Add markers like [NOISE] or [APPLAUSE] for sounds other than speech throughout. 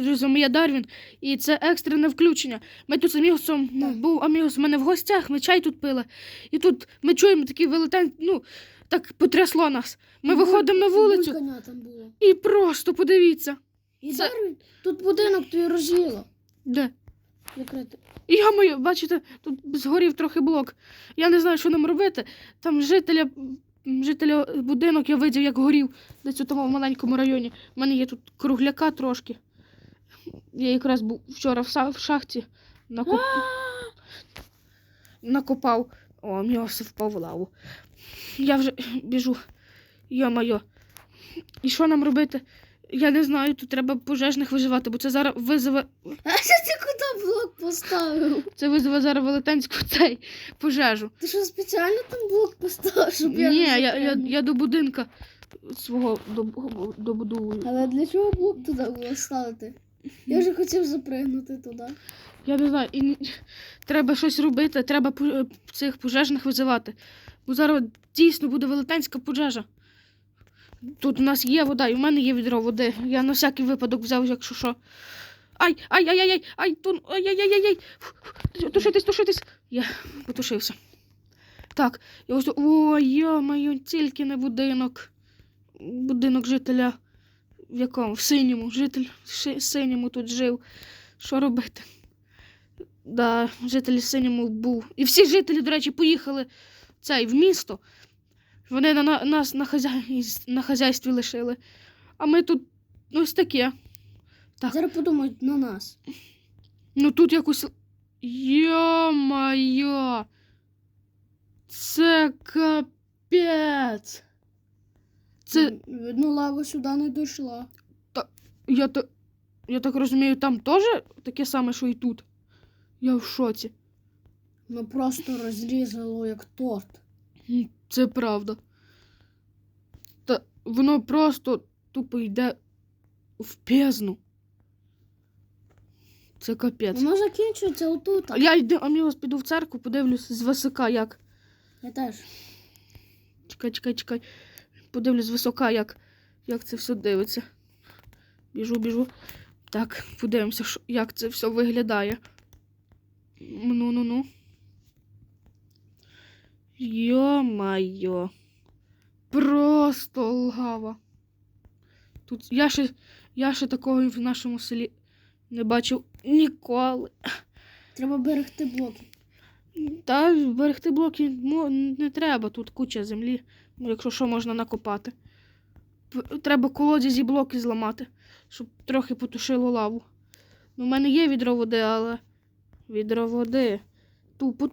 Друзі, я Дарвін, і це екстрене включення. Ми тут з Амігосом, ну, був Амігос в мене в гостях, ми чай тут пили. І тут ми чуємо такий велетен, ну, так потрясло нас. Ми виходимо на вулицю там було. і просто подивіться. І Це- Дарвін, тут будинок твій роз'їло. Де? Закрити. Я моє, бачите, тут згорів трохи блок. Я не знаю, що нам робити. Там жителя, жителя будинок я видів, як горів десь у тому маленькому районі. У мене є тут кругляка трошки. Я якраз був вчора в, са- в шахті накоп... [GASPS] накопав. О, мій все впав в лаву. Я вже біжу. Йо-моє. І що нам робити? Я не знаю, тут треба пожежних виживати, бо це зараз визове А що ти куди блок поставив? Це визве зараз велетенську цей пожежу. Ти що спеціально там блок поставив, щоб я Ні, не я, я, запрягнув? я до будинка свого доб- добудовую. Але для чого блок туди було ставити? Я вже хотів запригнути туди. Я не знаю, і треба щось робити, треба е, цих пожежних визивати. Бо зараз дійсно буде велетенська пожежа. Тут у нас є вода, і в мене є відро води. Я на всякий випадок взяв, якщо що. Ай, ай, ай, ай, ай, ай, тун, ай, ай, ай, ай, ай. Тушитись, тушитись. Я потушився. Так, і ось. О, йо-моє, тільки не будинок. Будинок жителя. В якому? В синьому. Житель в синьому тут жив. Що робити? Да, житель в синьому був. І всі жителі, до речі, поїхали цей, в місто. Вони на, на, нас на, хазяй, на хазяйстві лишили. А ми тут ось таке. Так. Зараз подумають на нас. Ну тут якось. Йо-моє! Це капець. Це. Видно, лава сюди не дійшла. Я, та, я так розумію, там теж таке саме, що і тут. Я в шоці. Ми просто розрізало як торт. Це правда. Та воно просто тупо йде в бездну. Це капець. Воно закінчується отут. А Я йду, Амілос, піду в церкву, подивлюсь з висока, як. Я теж. Чекай, чекай, чекай. Подивлюсь висока, як, як це все дивиться. Біжу, біжу. Так, подивимося, як це все виглядає. Ну, ну, ну. Йо-майо. Просто лгава. Тут я ще, я ще такого в нашому селі не бачив ніколи. Треба берегти блоки. Та берегти блоки не треба, тут куча землі, якщо що можна накопати. Треба колодязі блоки зламати, щоб трохи потушило лаву. Ну, в мене є відро води, але відро води. Тупо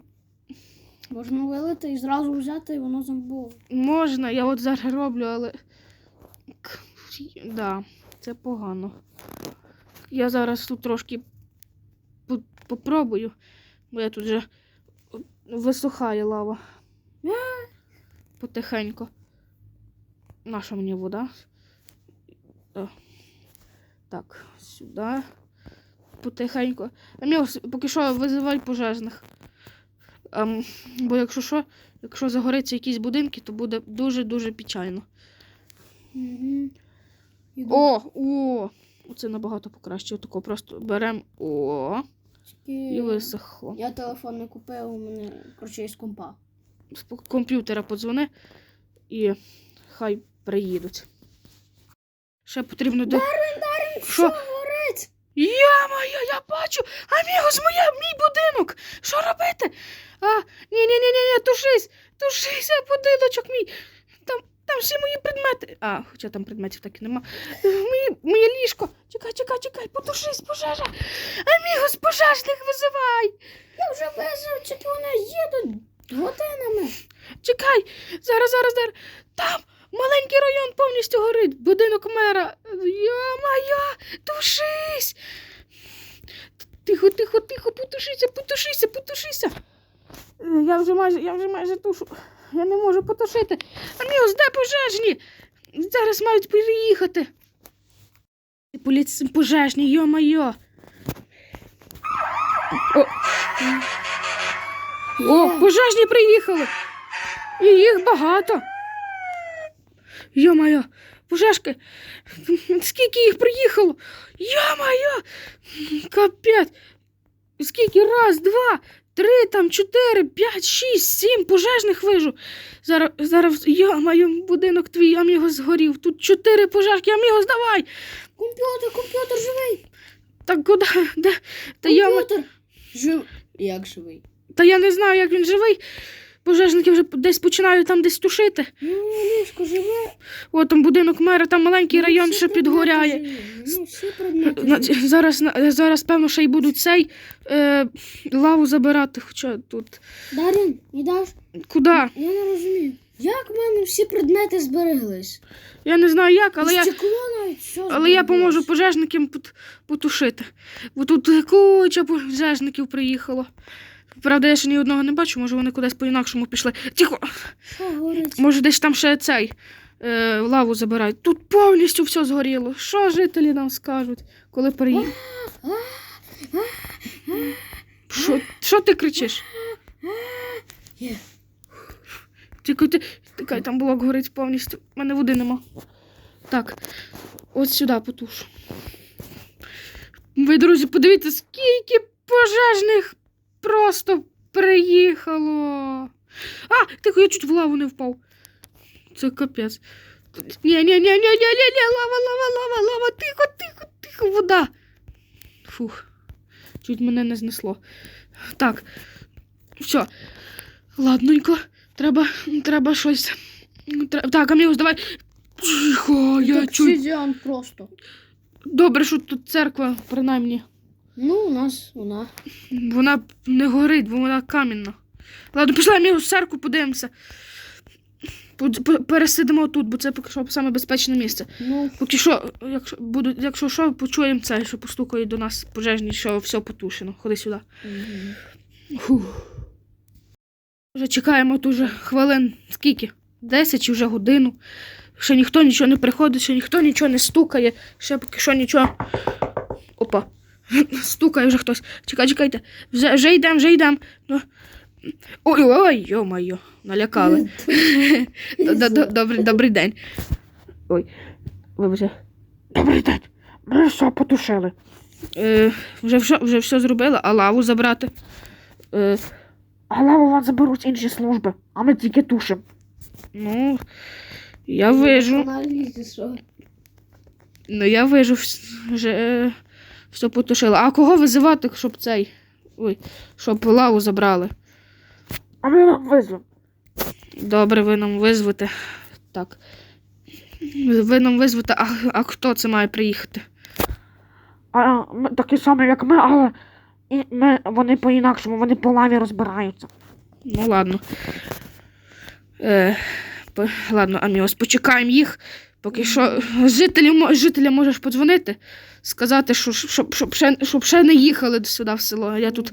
Можна вилити і зразу взяти, і воно зомбове. можна, я от зараз роблю, але. Да, це погано. Я зараз тут трошки по- попробую, бо я тут вже висухає лава. Потихеньку. Наша мені вода. Е, Так, сюди. Потихеньку. Аміос, поки що визивай пожежних. Ем, бо якщо що, якщо загориться якісь будинки, то буде дуже-дуже печально. Угу. О, о! Оце набагато покраще. Отако просто беремо. О, і висохло. Я телефон не купив, у мене коротше з компа. З комп'ютера подзвони і хай приїдуть. Ще потрібно до. Що? горить? Я-моє, я бачу! Амігос, моя, мій будинок! Що робити? А, ні, ні, ні, ні, ні, тушись! Тушися, будиночок мій! Там, там всі мої предмети. А, хоча там предметів так і нема. Мої, моє ліжко. Чекай, чекай, чекай, потушись, пожежа. Амігос, пожежних визивай! Я вже вижив, чи вони їдуть годинами. Чекай, зараз, зараз, зараз. Там маленький район повністю горить. Будинок мера. Йо-моє, тушись. Тихо, тихо, тихо, потушися, потушися, потушися. Я вже майже, я вже майже тушу. Я не можу потушити. Аміос, де пожежні? Зараз мають переїхати. Поліці пожежні, йо-моє. О. О, пожежні приїхали. І їх багато. Йо-моє, пожежки. Скільки їх приїхало? Я-моє! Капець! Скільки? Раз, два, три, там, чотири, п'ять, шість, сім пожежних вижу. Зараз, зараз, я-моє, будинок твій, аміго згорів. Тут чотири пожежки, аміго, здавай! Комп'ютер, комп'ютер живий! Так куди? Де? Я, Комп'ютер! Жив... Як живий? Та я не знаю, як він живий. Пожежники вже десь починають там десь тушити. Ну, ліжко живе. О, там будинок мера, там маленький Ну, район ще підгоряє. Ну, всі предмети Зараз, зараз, певно, ще й будуть цей е, лаву забирати. Хоча тут. Дарін, ідеш? Куди? Я не розумію. Як в мене всі предмети збереглись? Я не знаю як, але я, навіть все але я поможу пожежникам потушити. Бо тут куча пожежників приїхало. Правда, я ще ні одного не бачу, може вони кудись по-інакшому пішли. Тихо! Може, десь там ще цей е, лаву забирають. Тут повністю все згоріло. Що жителі нам скажуть, коли приїдуть? Що, що ти кричиш? Тільки ти. Тикай, там блок горить повністю. У мене води нема. Так, ось сюди потушу. Ви, друзі, подивіться, скільки пожежних просто приїхало. А, тихо, я чуть в лаву не впав. Це капець. Ні, ні, ні, ні, ні, ні, ні, лава, лава, лава, лава, тихо, тихо, тихо, вода. Фух. Чуть мене не знесло. Так. Все. Ладненько. Треба, треба щось. Тре- Так, Амігус, давай. Тихо, я обсидіан просто. Добре, що тут церква, принаймні. Ну, у нас вона. Вона не горить, бо вона камінна. Ладно, пішли Амігус, в церкву подивимося. Пересидимо тут, бо це поки що саме безпечне місце. Ну, Поки що, якщо будуть, якщо що, почуємо це, що постукають до нас пожежні, що все потушено. Ходи сюди. мгм. Фух. Вже чекаємо тут вже хвилин скільки? Десять чи вже годину. Ще ніхто нічого не приходить, ще ніхто нічого не стукає, ще поки що нічого. Опа. Стукає вже хтось. Чекай, чекайте. Вже, вже йдемо, вже йдемо. Ну. Ой, ой, йо-моє, налякали. [LAUGHS] Добрий, добрий день. Ой, вибачте. Добрий день. Ми все потушили. Е, вже, все, вже все зробили, а лаву забрати. Е, а лаву вам заберуть інші служби, а ми тільки тушимо. Ну, я вижу. Ну, я вижу, вже е, все потушили. А кого визивати, щоб цей. Ой, щоб лаву забрали? А ми вам визвемо. Добре, ви нам визвете. Так. Ви нам визвете, а, а хто це має приїхати? А, ми, такі самі, як ми, але і ми, вони по-інакшому, вони по лаві розбираються. Ну, ладно. Е, по, ладно, Аміос, почекаємо їх. Поки що жителям, мо- жителям можеш подзвонити, сказати, що, щоб, щоб, ще, щоб ще не їхали сюди в село. Я тут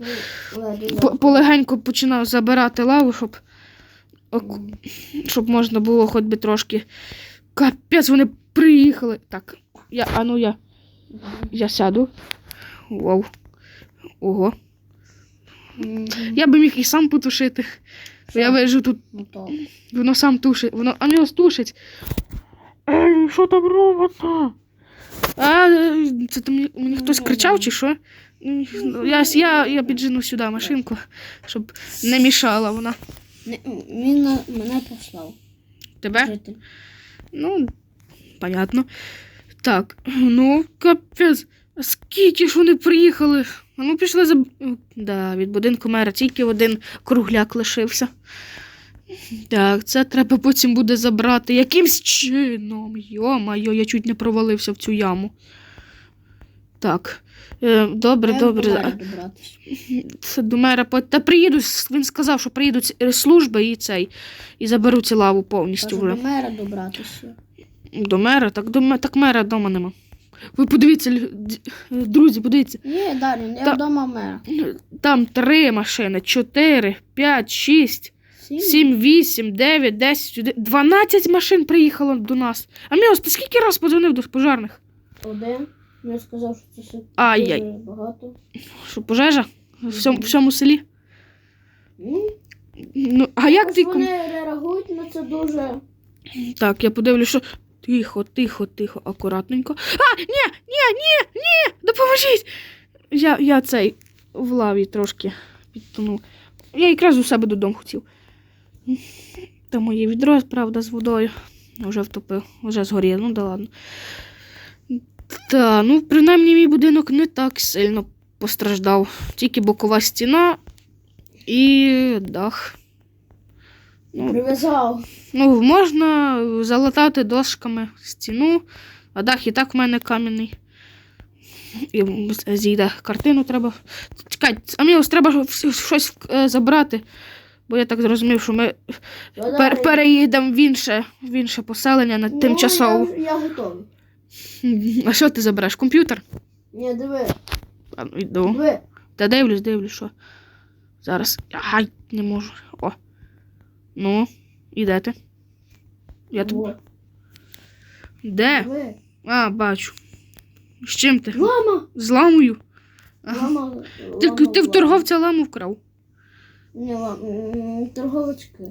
по- полегенько починав забирати лаву, щоб, щоб можна було хоч би трошки. Капець, вони приїхали. Так, я, а ну я, я сяду. Вау. Ого. Я би міг і сам потушити. Бо Я вижу тут, Ну, воно сам тушить, воно, а його тушить. Ей, що там робиться? А це там мені, хтось Ну, кричав чи що? Ну, Я, я, я піджену сюди машинку, щоб не мішала вона. Не, він на, мене послав. Тебе? Житель. Ну, понятно. Так, ну, капець. А Скільки ж вони приїхали? А ну пішли за. Да, від будинку мера тільки один кругляк лишився. Так, це треба потім буде забрати. Якимсь чином. Йо-майо, я чуть не провалився в цю яму. Так. Е, добре, Як добре. Це до мера. Та приїдуть, він сказав, що приїдуть служби і цей, і заберуть лаву повністю Кажу, вже. до мера добратися. До мера, так до ме- так мера вдома нема. Ви подивіться, друзі, подивіться. Ні, Дарін, я Та- вдома мера. Там три машини, чотири, п'ять, шість, Сім? сім, вісім, дев'ять, десять, один- дванадцять машин приїхало до нас. А Міос, ти скільки раз подзвонив до пожарних? Один. Він сказав, що це Ай-яй. багато. Що пожежа? В всьому, в всьому селі? Ну, Ну, а як ось ти вони реагують на це дуже. Так, я подивлюсь, що. Тихо, тихо, тихо, акуратненько. А, ні, ні, ні, ні, допоможіть. Я, я цей в лаві трошки підтонув. Я якраз у себе додому хотів. Та моє відро, правда, з водою. Вже втопив, вже згорів, ну да ладно. Та, ну, принаймні, мій будинок не так сильно постраждав. Тільки бокова стіна і дах. Ну, Прив'язав. Ну, можна залатати дошками стіну, а дах і так в мене кам'яний. І зійде картину треба. Чекай, Амілос, треба ж вс- щось е, забрати. Бо я так зрозумів, що ми пер- переїдемо в інше, в інше поселення на тимчасово. Ну, я, я готовий. А що ти забереш? Комп'ютер? Ні, диви, А, ну, Йду. диви. Та дивлюсь, дивлюсь, що. Зараз. Ай, не можу. О. Ну, і де ти? Я тут. Де? диви. А, бачу. З чим ти? Лама! З ламою? Ага. Лама. Ти, лама, ти в торговця ламу вкрав. Торговочки.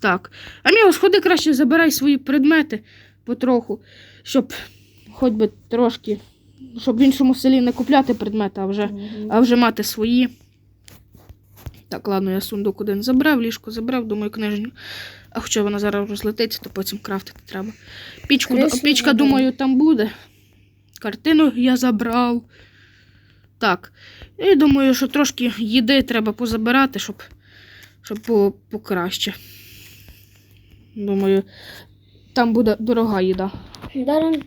Так. Аміго, сходи краще забирай свої предмети потроху, щоб хоч би трошки, щоб в іншому селі не купляти предмети, а вже, Мгм. а вже мати свої. Так, ладно, я сундук один забрав, ліжко забрав, думаю, книжню. А хоча вона зараз розлетиться, то потім крафтити треба. Пічку, Кресло пічка, думаю, там буде. Картину я забрав. Так. І думаю, що трошки їди треба позабирати, щоб, щоб було покраще. Думаю, там буде дорога їда. Даром.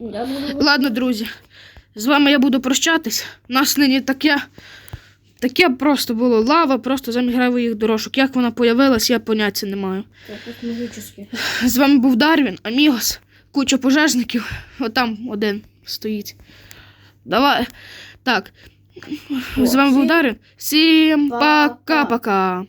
Я буду. Ладно, друзі, з вами я буду прощатись. У нас нині таке. Таке просто було лава, просто замість гравих дорожок. Як вона появилась, я поняття не маю. З вами був Дарвін, Амігос, куча пожежників. Отам один стоїть. Давай. Так. З вами був Дарвін. Всім пока. пока-пока.